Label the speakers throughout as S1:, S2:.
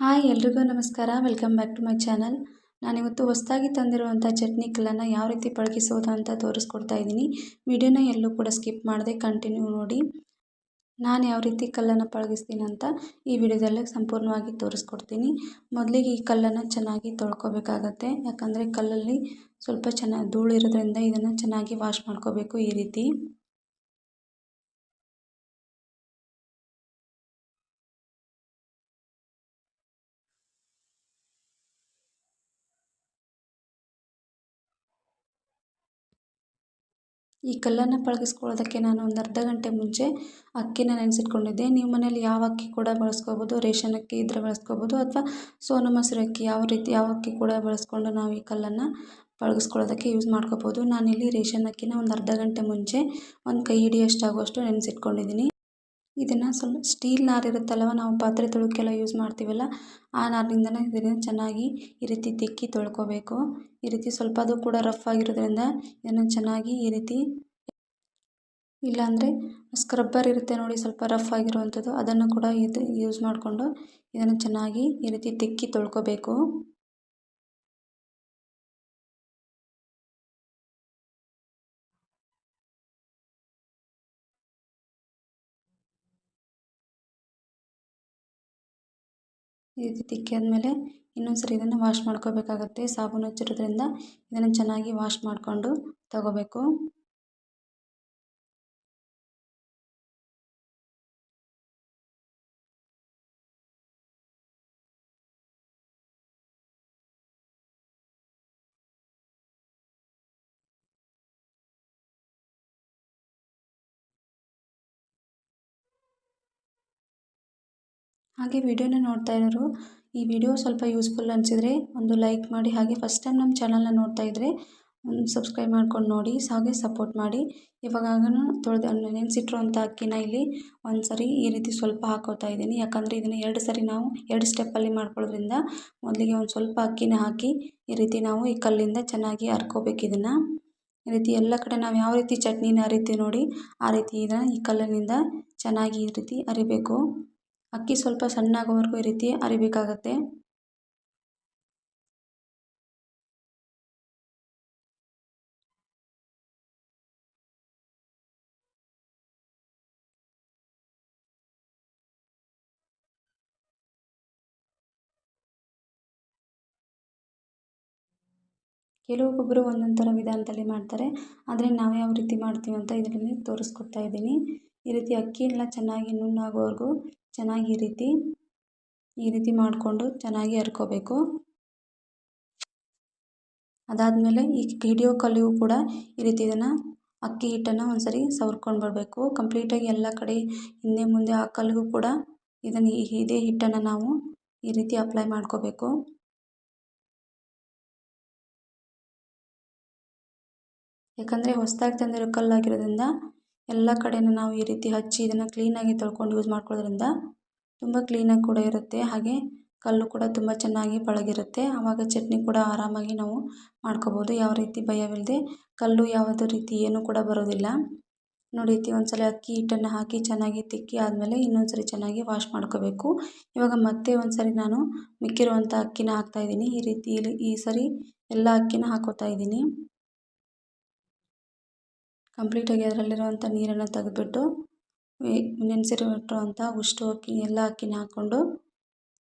S1: Hi, ಎಲ್ರಿಗೂ ನಮಸ್ಕಾರ. Welcome back to my channel. ನಾನಿವತ್ತು ಹೊಸದಾಗಿ ತಂದಿರುವಂಥ ಚಟ್ನಿ ಕಲ್ಲನ್ನು ಯಾವ ರೀತಿ ಪಳಗಿಸೋದು ಅಂತ ತೋರಿಸ್ಕೊಡ್ತಾ ಇದ್ದೀನಿ. ವಿಡಿಯೋನ ಎಲ್ಲೂ ಕೂಡ ಸ್ಕಿಪ್ ಮಾಡದೆ ಕಂಟಿನ್ಯೂ ನೋಡಿ. ನಾನು ಯಾವ ರೀತಿ ಕಲ್ಲನ್ನು ಪಳಗಿಸ್ತೀನಿ ಅಂತ ಈ ವಿಡಿಯೋದಲ್ಲೇ ಸಂಪೂರ್ಣವಾಗಿ ತೋರಿಸ್ಕೊಡ್ತೀನಿ. ಮೊದಲಿಗೆ ಈ ಕಲ್ಲನ್ನು ಚೆನ್ನಾಗಿ ತೊಳ್ಕೊಬೇಕಾಗತ್ತೆ. ಯಾಕಂದರೆ ಕಲ್ಲಲ್ಲಿ ಸ್ವಲ್ಪ ಚೆನ್ನಾಗಿ ಧೂಳು ಇರೋದ್ರಿಂದ ಇದನ್ನು ಚೆನ್ನಾಗಿ ವಾಶ್ ಮಾಡ್ಕೋಬೇಕು ಈ ರೀತಿ. ಈ ಕಲ್ಲನ್ನು ಪಳಗಿಸ್ಕೊಳ್ಳೋದಕ್ಕೆ ನಾನು ಒಂದು ಅರ್ಧ ಗಂಟೆ ಮುಂಚೆ ಅಕ್ಕಿನ ನೆನೆಸಿಟ್ಕೊಂಡಿದ್ದೆ. ನೀವು ಮನೇಲಿ ಯಾವ ಅಕ್ಕಿ ಕೂಡ ಬಳಸ್ಕೊಬೋದು, ರೇಷನ್ ಅಕ್ಕಿ ಇದ್ದರೆ ಬಳಸ್ಕೋಬೋದು ಅಥವಾ ಸೋನಾ ಮಸೂರಿ ಅಕ್ಕಿ ಯಾವ ರೀತಿ ಯಾವ ಅಕ್ಕಿ ಕೂಡ ಬಳಸ್ಕೊಂಡು ನಾವು ಈ ಕಲ್ಲನ್ನು ಪಳಗಿಸ್ಕೊಳ್ಳೋದಕ್ಕೆ ಯೂಸ್ ಮಾಡ್ಕೋಬೋದು. ನಾನಿಲ್ಲಿ ರೇಷನ್ ಅಕ್ಕಿನ ಒಂದು ಅರ್ಧ ಗಂಟೆ ಮುಂಚೆ ಒಂದು ಕೈ ಹಿಡಿಯೋಷ್ಟಾಗುವಷ್ಟು ನೆನೆಸಿಟ್ಕೊಂಡಿದ್ದೀನಿ. ಇದನ್ನು ಸ್ವಲ್ಪ ಸ್ಟೀಲ್ ನಾರು ಇರುತ್ತಲ್ವ ನಾವು ಪಾತ್ರೆ ತೊಳೋಕ್ಕೆಲ್ಲ ಯೂಸ್ ಮಾಡ್ತೀವಲ್ಲ, ಆ ನಾರಿನಿಂದಲೇ ಇದನ್ನು ಚೆನ್ನಾಗಿ ಈ ರೀತಿ ತಿಕ್ಕಿ ತೊಳ್ಕೊಬೇಕು. ಈ ರೀತಿ ಸ್ವಲ್ಪ ಅದು ಕೂಡ ರಫ್ ಆಗಿರೋದ್ರಿಂದ ಇದನ್ನು ಚೆನ್ನಾಗಿ ಈ ರೀತಿ ಇಲ್ಲಾಂದರೆ ಸ್ಕ್ರಬ್ಬರ್ ಇರುತ್ತೆ ನೋಡಿ ಸ್ವಲ್ಪ ರಫ್ ಆಗಿರುವಂಥದ್ದು, ಅದನ್ನು ಕೂಡ ಇದು ಯೂಸ್ ಮಾಡಿಕೊಂಡು ಇದನ್ನು ಚೆನ್ನಾಗಿ ಈ ರೀತಿ ತಿಕ್ಕಿ ತೊಳ್ಕೊಬೇಕು. ಈ ರೀತಿ ತಿಕ್ಕಿ ಆದಮೇಲೆ ಇನ್ನೊಂದು ಸರಿ ಇದನ್ನು ವಾಶ್ ಮಾಡ್ಕೋಬೇಕಾಗುತ್ತೆ. ಸಾಬೂನು ಹಚ್ಚಿರೋದ್ರಿಂದ ಇದನ್ನು ಚೆನ್ನಾಗಿ ವಾಶ್ ಮಾಡಿಕೊಂಡು ತಗೋಬೇಕು. ಹಾಗೆ ವಿಡಿಯೋನ ನೋಡ್ತಾ ಇರೋರು, ಈ ವಿಡಿಯೋ ಸ್ವಲ್ಪ ಯೂಸ್ಫುಲ್ ಅನಿಸಿದ್ರೆ ಒಂದು ಲೈಕ್ ಮಾಡಿ, ಹಾಗೆ ಫಸ್ಟ್ ಟೈಮ್ ನಮ್ಮ ಚಾನಲ್ನ ನೋಡ್ತಾ ಇದ್ದರೆ ಒಂದು ಸಬ್ಸ್ಕ್ರೈಬ್ ಮಾಡ್ಕೊಂಡು ನೋಡಿ, ಹಾಗೆ ಸಪೋರ್ಟ್ ಮಾಡಿ. ಇವಾಗ ತೊಳೆದು ನೆನೆಸಿಟ್ಟಿರುವಂಥ ಅಕ್ಕಿನ ಇಲ್ಲಿ ಒಂದು ಸರಿ ಈ ರೀತಿ ಸ್ವಲ್ಪ ಹಾಕೋತಾ ಇದ್ದೀನಿ. ಯಾಕಂದರೆ ಇದನ್ನು ಎರಡು ಸರಿ ನಾವು ಎರಡು ಸ್ಟೆಪ್ಪಲ್ಲಿ ಮಾಡ್ಕೊಳ್ಳೋದ್ರಿಂದ ಮೊದಲಿಗೆ ಒಂದು ಸ್ವಲ್ಪ ಅಕ್ಕಿನ ಹಾಕಿ ಈ ರೀತಿ ನಾವು ಈ ಕಲ್ಲಿಂದ ಚೆನ್ನಾಗಿ ಹರ್ಕೋಬೇಕು ಇದನ್ನು. ಈ ರೀತಿ ಎಲ್ಲ ಕಡೆ ನಾವು ಯಾವ ರೀತಿ ಚಟ್ನಿನ ಅರಿತೀವಿ ನೋಡಿ, ಆ ರೀತಿ ಇದನ್ನು ಈ ಕಲ್ಲಿನಿಂದ ಚೆನ್ನಾಗಿ ಈ ರೀತಿ ಅರಿಬೇಕು. ಅಕ್ಕಿ ಸ್ವಲ್ಪ ಸಣ್ಣ ಆಗೋವರೆಗೂ ಈ ರೀತಿ ಅರಿಬೇಕಾಗತ್ತೆ. ಕೆಲವೊಬ್ಬೊಬ್ಬರು ಒಂದೊಂದು ಥರ ವಿಧಾನದಲ್ಲಿ ಮಾಡ್ತಾರೆ. ಆದರೆ ನಾವು ಯಾವ ರೀತಿ ಮಾಡ್ತೀವಿ ಅಂತ ಇದರಲ್ಲಿ ತೋರಿಸ್ಕೊಡ್ತಾ ಇದ್ದೀನಿ. ಈ ರೀತಿ ಅಕ್ಕಿ ಚೆನ್ನಾಗಿ ನುಣ್ಣಾಗೋವರೆಗೂ ಚೆನ್ನಾಗಿ ಈ ರೀತಿ ಈ ರೀತಿ ಮಾಡಿಕೊಂಡು ಚೆನ್ನಾಗಿ ಹರ್ಕೋಬೇಕು ಅದಾದಮೇಲೆ ಈ ಹಿಡಿಯೋ ಕಲ್ಲಿಗೂ ಕೂಡ ಈ ರೀತಿ ಇದನ್ನು ಅಕ್ಕಿ ಹಿಟ್ಟನ್ನು ಒಂದು ಸರಿ ಸವರ್ಕೊಂಡು ಬರಬೇಕು. ಕಂಪ್ಲೀಟಾಗಿ ಎಲ್ಲ ಕಡೆ ಹಿಂದೆ ಮುಂದೆ ಆ ಕಲ್ಲಿಗೂ ಕೂಡ ಇದನ್ನು ಇದೇ ಹಿಟ್ಟನ್ನು ನಾವು ಈ ರೀತಿ ಅಪ್ಲೈ ಮಾಡ್ಕೋಬೇಕು. ಯಾಕಂದರೆ ಹೊಸದಾಗಿ ತಂದಿರೋ ಕಲ್ಲಾಗಿರೋದ್ರಿಂದ ಎಲ್ಲ ಕಡೆಯೂ ನಾವು ಈ ರೀತಿ ಹಚ್ಚಿ ಇದನ್ನು ಕ್ಲೀನಾಗಿ ತೊಳ್ಕೊಂಡು ಯೂಸ್ ಮಾಡ್ಕೊಳ್ಳೋದ್ರಿಂದ ತುಂಬ ಕ್ಲೀನಾಗಿ ಕೂಡ ಇರುತ್ತೆ. ಹಾಗೆ ಕಲ್ಲು ಕೂಡ ತುಂಬ ಚೆನ್ನಾಗಿ ಪಳಗಿರುತ್ತೆ. ಆವಾಗ ಚಟ್ನಿ ಕೂಡ ಆರಾಮಾಗಿ ನಾವು ಮಾಡ್ಕೋಬೋದು. ಯಾವ ರೀತಿ ಭಯವಿಲ್ಲದೆ ಕಲ್ಲು ಯಾವುದೇ ರೀತಿ ಏನೂ ಕೂಡ ಬರೋದಿಲ್ಲ. ನೋಡಿ ರೀತಿ ಒಂದು ಸಲ ಅಕ್ಕಿ ಹಿಟ್ಟನ್ನು ಹಾಕಿ ಚೆನ್ನಾಗಿ ತಿಕ್ಕಿ ಆದಮೇಲೆ ಇನ್ನೊಂದು ಸರಿ ಚೆನ್ನಾಗಿ ವಾಶ್ ಮಾಡ್ಕೋಬೇಕು. ಇವಾಗ ಮತ್ತೆ ಒಂದು ಸರಿ ನಾನು ಮಿಕ್ಕಿರುವಂಥ ಅಕ್ಕಿನ ಹಾಕ್ತಾಯಿದ್ದೀನಿ ಈ ರೀತಿ ಈ ಸರಿ ಎಲ್ಲ ಅಕ್ಕಿನ ಹಾಕೋತಾ ಇದ್ದೀನಿ. ಕಂಪ್ಲೀಟಾಗಿ ಅದರಲ್ಲಿರುವಂಥ ನೀರನ್ನು ತೆಗೆದ್ಬಿಟ್ಟು ನೆನೆಸಿರುವಂಥ ಉಷ್ಟು ಅಕ್ಕಿ, ಎಲ್ಲ ಅಕ್ಕಿನ ಹಾಕ್ಕೊಂಡು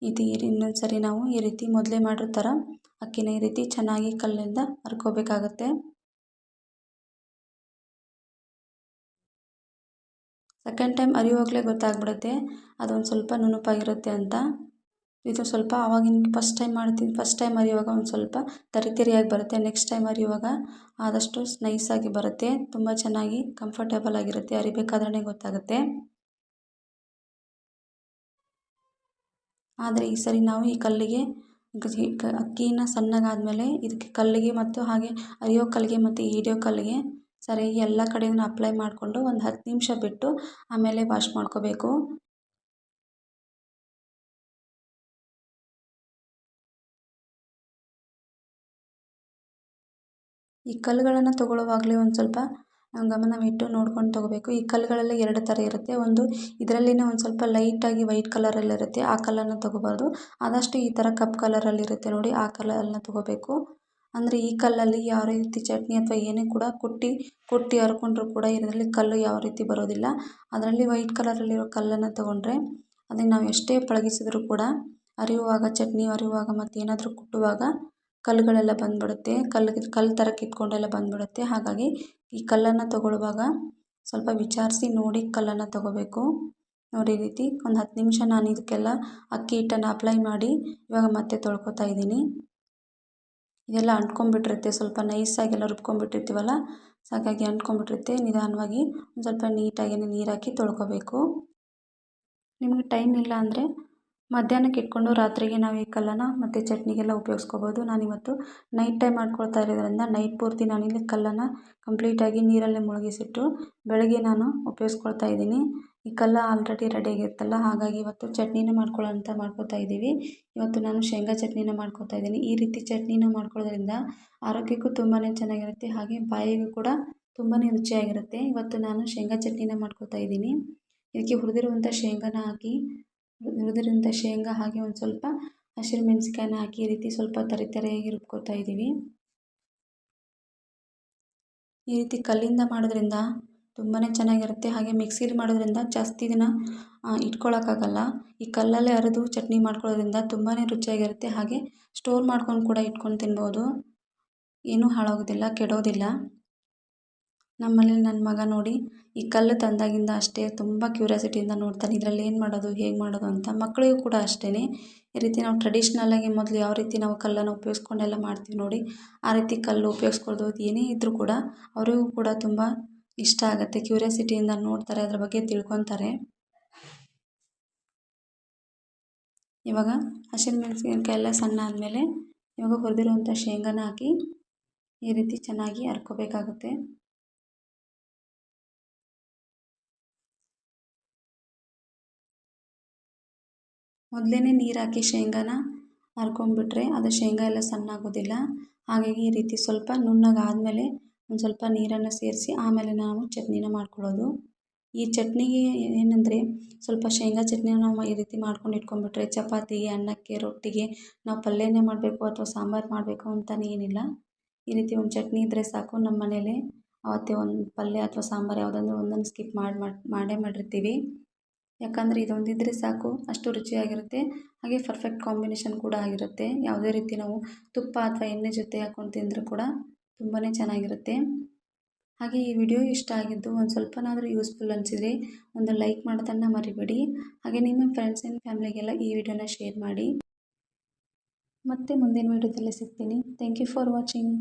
S1: ಇದು ಇನ್ನೊಂದು ಸರಿ ನಾವು ಈ ರೀತಿ ಮೊದಲೇ ಮಾಡಿರೋ ಥರ ಅಕ್ಕಿನ ಈ ರೀತಿ ಚೆನ್ನಾಗಿ ಕಲ್ಲಿಂದ ಹರ್ಕೋಬೇಕಾಗತ್ತೆ. ಸೆಕೆಂಡ್ ಟೈಮ್ ಅರಿಯುವಾಗಲೇ ಗೊತ್ತಾಗ್ಬಿಡುತ್ತೆ, ಅದೊಂದು ಸ್ವಲ್ಪ ನುಣುಪಾಗಿರುತ್ತೆ ಅಂತ. ಇದು ಸ್ವಲ್ಪ ಆವಾಗಿನ ಫಸ್ಟ್ ಟೈಮ್ ಮಾಡ್ತೀನಿ. ಫಸ್ಟ್ ಟೈಮ್ ಅರಿಯುವಾಗ ಒಂದು ಸ್ವಲ್ಪ ತರಿ ತರಿಯಾಗಿ ಬರುತ್ತೆ. ನೆಕ್ಸ್ಟ್ ಟೈಮ್ ಅರಿಯುವಾಗ ಆದಷ್ಟು ನೈಸಾಗಿ ಬರುತ್ತೆ. ತುಂಬ ಚೆನ್ನಾಗಿ ಕಂಫರ್ಟೇಬಲ್ ಆಗಿರುತ್ತೆ. ಅರಿಬೇಕಾದ್ರೆ ಗೊತ್ತಾಗುತ್ತೆ. ಆದರೆ ಈ ಸರಿ ನಾವು ಈ ಕಲ್ಲಿಗೆ ಅಕ್ಕಿನ ಸಣ್ಣಗಾದಮೇಲೆ ಇದಕ್ಕೆ ಕಲ್ಲಿಗೆ ಮತ್ತು ಹಾಗೆ ಅರಿಯೋ ಕಲ್ಲಿಗೆ ಮತ್ತು ಹಿಡಿಯೋ ಕಲ್ಲಿಗೆ ಸರಿಯಾಗಿ ಎಲ್ಲ ಕಡೆಯೂ ಅಪ್ಲೈ ಮಾಡಿಕೊಂಡು ಒಂದು ಹತ್ತು ನಿಮಿಷ ಬಿಟ್ಟು ಆಮೇಲೆ ವಾಶ್ ಮಾಡ್ಕೋಬೇಕು. ಈ ಕಲ್ಲುಗಳನ್ನು ತಗೊಳ್ಳುವಾಗಲೇ ಒಂದು ಸ್ವಲ್ಪ ಗಮನವಿಟ್ಟು ನೋಡ್ಕೊಂಡು ತಗೋಬೇಕು. ಈ ಕಲ್ಲುಗಳಲ್ಲಿ ಎರಡು ಥರ ಇರುತ್ತೆ. ಒಂದು ಇದರಲ್ಲಿನೇ ಒಂದು ಸ್ವಲ್ಪ ಲೈಟಾಗಿ ವೈಟ್ ಕಲರಲ್ಲಿರುತ್ತೆ ಆ ಕಲ್ಲನ್ನು ತಗೋಬಾರ್ದು. ಆದಷ್ಟು ಈ ಥರ ಕಪ್ಪು ಕಲರಲ್ಲಿರುತ್ತೆ ನೋಡಿ, ಆ ಕಲ್ಲನ್ನು ತಗೋಬೇಕು. ಅಂದರೆ ಈ ಕಲ್ಲಲ್ಲಿ ಯಾವ ರೀತಿ ಚಟ್ನಿ ಅಥವಾ ಏನೇ ಕೂಡ ಕುಟ್ಟಿ ಕುಟ್ಟಿ ಹರ್ಕೊಂಡ್ರು ಕೂಡ ಇದರಲ್ಲಿ ಕಲ್ಲು ಯಾವ ರೀತಿ ಬರೋದಿಲ್ಲ. ಅದರಲ್ಲಿ ವೈಟ್ ಕಲರಲ್ಲಿರೋ ಕಲ್ಲನ್ನು ತಗೊಂಡ್ರೆ ಅದನ್ನು ನಾವು ಎಷ್ಟೇ ಪಳಗಿಸಿದ್ರೂ ಕೂಡ, ಅರಿಯುವಾಗ, ಚಟ್ನಿ ಅರಿಯುವಾಗ ಮತ್ತು ಏನಾದರೂ ಕುಟ್ಟುವಾಗ ಕಲ್ಲುಗಳೆಲ್ಲ ಬಂದುಬಿಡುತ್ತೆ. ಕಲ್ಲು ಕಲ್ಲು ಥರ ಕಿತ್ಕೊಂಡೆಲ್ಲ ಬಂದುಬಿಡುತ್ತೆ. ಹಾಗಾಗಿ ಈ ಕಲ್ಲನ್ನು ತೊಗೊಳ್ಳುವಾಗ ಸ್ವಲ್ಪ ವಿಚಾರಿಸಿ ನೋಡಿ ಕಲ್ಲನ್ನು ತೊಗೋಬೇಕು. ನೋಡಿ ರೀತಿ ಒಂದು ಹತ್ತು ನಿಮಿಷ ನಾನು ಇದಕ್ಕೆಲ್ಲ ಅಕ್ಕಿ ಹಿಟ್ಟನ್ನು ಅಪ್ಲೈ ಮಾಡಿ ಇವಾಗ ಮತ್ತೆ ತೊಳ್ಕೊತಾ ಇದ್ದೀನಿ. ಇದೆಲ್ಲ ಅಂಟ್ಕೊಂಡ್ಬಿಟ್ಟಿರುತ್ತೆ. ಸ್ವಲ್ಪ ನೈಸಾಗೆಲ್ಲ ರುಬ್ಕೊಂಡ್ಬಿಟ್ಟಿರ್ತೀವಲ್ಲ, ಹಾಗಾಗಿ ಅಂಟ್ಕೊಂಡ್ಬಿಟ್ಟಿರುತ್ತೆ. ನಿಧಾನವಾಗಿ ಒಂದು ಸ್ವಲ್ಪ ನೀಟಾಗಿ ನೀರು ಹಾಕಿ ತೊಳ್ಕೊಬೇಕು. ನಿಮಗೆ ಟೈಮ್ ಇಲ್ಲ ಅಂದರೆ ಮಧ್ಯಾಹ್ನಕ್ಕೆ ಇಟ್ಕೊಂಡು ರಾತ್ರಿಗೆ ನಾವು ಈ ಕಲ್ಲನ್ನು ಮತ್ತು ಚಟ್ನಿಗೆಲ್ಲ ಉಪಯೋಗಿಸ್ಕೋಬೋದು. ನಾನಿವತ್ತು ನೈಟ್ ಟೈಮ್ ಮಾಡ್ಕೊಳ್ತಾ ಇರೋದ್ರಿಂದ ನೈಟ್ ಪೂರ್ತಿ ನಾನಿಲ್ಲಿ ಕಲ್ಲನ್ನು ಕಂಪ್ಲೀಟಾಗಿ ನೀರಲ್ಲೇ ಮುಳುಗಿಸಿಟ್ಟು ಬೆಳಗ್ಗೆ ನಾನು ಉಪಯೋಗಿಸ್ಕೊಳ್ತಾ ಇದ್ದೀನಿ. ಈ ಕಲ್ಲ ಆಲ್ರೆಡಿ ರೆಡಿಯಾಗಿರುತ್ತಲ್ಲ ಹಾಗಾಗಿ ಇವತ್ತು ಚಟ್ನಿನ ಮಾಡ್ಕೊಳ್ಳೋ ಅಂತ ಮಾಡ್ಕೊತಾ ಇದ್ದೀವಿ. ಇವತ್ತು ನಾನು ಶೇಂಗಾ ಚಟ್ನಿನ ಮಾಡ್ಕೊತಾ ಇದ್ದೀನಿ. ಈ ರೀತಿ ಚಟ್ನಿನ ಮಾಡ್ಕೊಳ್ಳೋದ್ರಿಂದ ಆರೋಗ್ಯಕ್ಕೂ ತುಂಬಾ ಚೆನ್ನಾಗಿರುತ್ತೆ, ಹಾಗೆ ಬಾಯಿಗೂ ಕೂಡ ತುಂಬಾ ರುಚಿಯಾಗಿರುತ್ತೆ. ಇವತ್ತು ನಾನು ಶೇಂಗಾ ಚಟ್ನಿನ ಮಾಡ್ಕೊತಾ ಇದ್ದೀನಿ. ಇದಕ್ಕೆ ಹುರಿದಿರುವಂಥ ಶೇಂಗಾನ ಹಾಕಿ ಹುರಿದಿರುವಂಥ ಶೇಂಗಾ ಹಾಗೆ ಒಂದು ಸ್ವಲ್ಪ ಹಸಿರು ಮೆಣಸಿನ್ಕಾಯನ್ನ ಹಾಕಿ ಈ ರೀತಿ ಸ್ವಲ್ಪ ತರಿ ತರಿಯಾಗಿ ರುಬ್ಕೊತಾ ಇದ್ದೀವಿ. ಈ ರೀತಿ ಕಲ್ಲಿಂದ ಮಾಡೋದ್ರಿಂದ ತುಂಬಾ ಚೆನ್ನಾಗಿರುತ್ತೆ. ಹಾಗೆ ಮಿಕ್ಸಿಲಿ ಮಾಡೋದ್ರಿಂದ ಜಾಸ್ತಿ ದಿನ ಇಟ್ಕೊಳ್ಳೋಕ್ಕಾಗಲ್ಲ ಈ ಕಲ್ಲಲ್ಲೇ ಅರೆದು ಚಟ್ನಿ ಮಾಡ್ಕೊಳ್ಳೋದ್ರಿಂದ ತುಂಬಾ ರುಚಿಯಾಗಿರುತ್ತೆ. ಹಾಗೆ ಸ್ಟೋರ್ ಮಾಡ್ಕೊಂಡು ಕೂಡ ಇಟ್ಕೊಂಡು ತಿನ್ಬೋದು. ಏನೂ ಹಾಳಾಗೋದಿಲ್ಲ, ಕೆಡೋದಿಲ್ಲ. ನಮ್ಮನೇಲಿ ನನ್ನ ಮಗ ನೋಡಿ, ಈ ಕಲ್ಲು ತಂದಾಗಿಂದ ಅಷ್ಟೇ ತುಂಬ ಕ್ಯೂರಿಯಾಸಿಟಿಯಿಂದ ನೋಡ್ತಾನೆ. ಇದರಲ್ಲಿ ಏನು ಮಾಡೋದು, ಹೇಗೆ ಮಾಡೋದು ಅಂತ ಮಕ್ಕಳಿಗೂ ಕೂಡ ಅಷ್ಟೇ ಈ ರೀತಿ ನಾವು ಟ್ರೆಡಿಷ್ನಲ್ಲಾಗಿ ಮೊದಲು ಯಾವ ರೀತಿ ನಾವು ಕಲ್ಲನ್ನು ಉಪಯೋಗಿಸ್ಕೊಂಡೆಲ್ಲ ಮಾಡ್ತೀವಿ ನೋಡಿ, ಆ ರೀತಿ ಕಲ್ಲು ಉಪಯೋಗಿಸ್ಕೊಳ್ಳೋದು ಏನೇ ಇದ್ದರೂ ಕೂಡ ಅವರಿಗೂ ಕೂಡ ತುಂಬ ಇಷ್ಟ ಆಗುತ್ತೆ. ಕ್ಯೂರಿಯಾಸಿಟಿಯಿಂದ ನೋಡ್ತಾರೆ, ಅದ್ರ ಬಗ್ಗೆ ತಿಳ್ಕೊತಾರೆ ಇವಾಗ ಹಸಿಮೆಣಸಿನ್ಕಾಯಿ ಎಲ್ಲ ಸಣ್ಣ ಆದಮೇಲೆ ಇವಾಗ ಹುರಿದಿರುವಂಥ ಶೇಂಗಾನ ಹಾಕಿ ಈ ರೀತಿ ಚೆನ್ನಾಗಿ ಹರ್ಕೋಬೇಕಾಗುತ್ತೆ ಮೊದಲೇ ನೀರು ಹಾಕಿ ಶೇಂಗಾನ ಹರ್ಕೊಂಡ್ಬಿಟ್ರೆ ಅದು ಶೇಂಗಾ ಎಲ್ಲ ಸಣ್ಣ ಆಗೋದಿಲ್ಲ ಹಾಗಾಗಿ ಈ ರೀತಿ ಸ್ವಲ್ಪ ನುಣ್ಣಗೆ ಆದಮೇಲೆ ಒಂದು ಸ್ವಲ್ಪ ನೀರನ್ನು ಸೇರಿಸಿ ಆಮೇಲೆ ನಾವು ಚಟ್ನಿನ ಮಾಡ್ಕೊಳ್ಳೋದು. ಈ ಚಟ್ನಿಗೆ ಏನಂದರೆ ಸ್ವಲ್ಪ ಶೇಂಗಾ ಚಟ್ನಿನ ನಾವು ಈ ರೀತಿ ಮಾಡ್ಕೊಂಡು ಇಟ್ಕೊಂಡ್ಬಿಟ್ರೆ ಚಪಾತಿಗೆ ಅನ್ನಕ್ಕೆ, ರೊಟ್ಟಿಗೆ ನಾವು ಪಲ್ಯನೇ ಮಾಡಬೇಕು ಅಥವಾ ಸಾಂಬಾರು ಮಾಡಬೇಕು ಅಂತಲೇ ಏನಿಲ್ಲ. ಈ ರೀತಿ ಒಂದು ಚಟ್ನಿ ಇದ್ದರೆ ಸಾಕು. ನಮ್ಮ ಮನೇಲಿ ಅವತ್ತೇ ಒಂದು ಪಲ್ಯ ಅಥವಾ ಸಾಂಬಾರು ಯಾವುದಂದ್ರೆ ಒಂದೊಂದು ಸ್ಕಿಪ್ ಮಾಡಿ ಮಾಡಿ, ಮಾಡೇ ಮಾಡಿರ್ತೀವಿ. ಯಾಕಂದರೆ ಇದೊಂದಿದ್ದರೆ ಸಾಕು, ಅಷ್ಟು ರುಚಿಯಾಗಿರುತ್ತೆ. ಹಾಗೆ ಪರ್ಫೆಕ್ಟ್ ಕಾಂಬಿನೇಷನ್ ಕೂಡ ಆಗಿರುತ್ತೆ. ಯಾವುದೇ ರೀತಿ ನಾವು ತುಪ್ಪ ಅಥವಾ ಎಣ್ಣೆ ಜೊತೆ ಹಾಕ್ಕೊಂಡು ತಿಂದರೂ ಕೂಡ ತುಂಬಾ ಚೆನ್ನಾಗಿರುತ್ತೆ. ಹಾಗೆ ಈ ವಿಡಿಯೋ ಇಷ್ಟ ಆಗಿದ್ದು ಒಂದು ಸ್ವಲ್ಪನಾದರೂ ಯೂಸ್ಫುಲ್ ಅನಿಸಿದರೆ ಒಂದು ಲೈಕ್ ಮಾಡೋದನ್ನು ಮರಿಬೇಡಿ. ಹಾಗೆ ನಿಮ್ಮ ಫ್ರೆಂಡ್ಸ್ ಆ್ಯಂಡ್ ಫ್ಯಾಮಿಲಿಗೆಲ್ಲ ಈ ವಿಡಿಯೋನ ಶೇರ್ ಮಾಡಿ. ಮತ್ತೆ ಮುಂದಿನ ವಿಡಿಯೋದಲ್ಲಿ ಸಿಗ್ತೀನಿ. Thank you for watching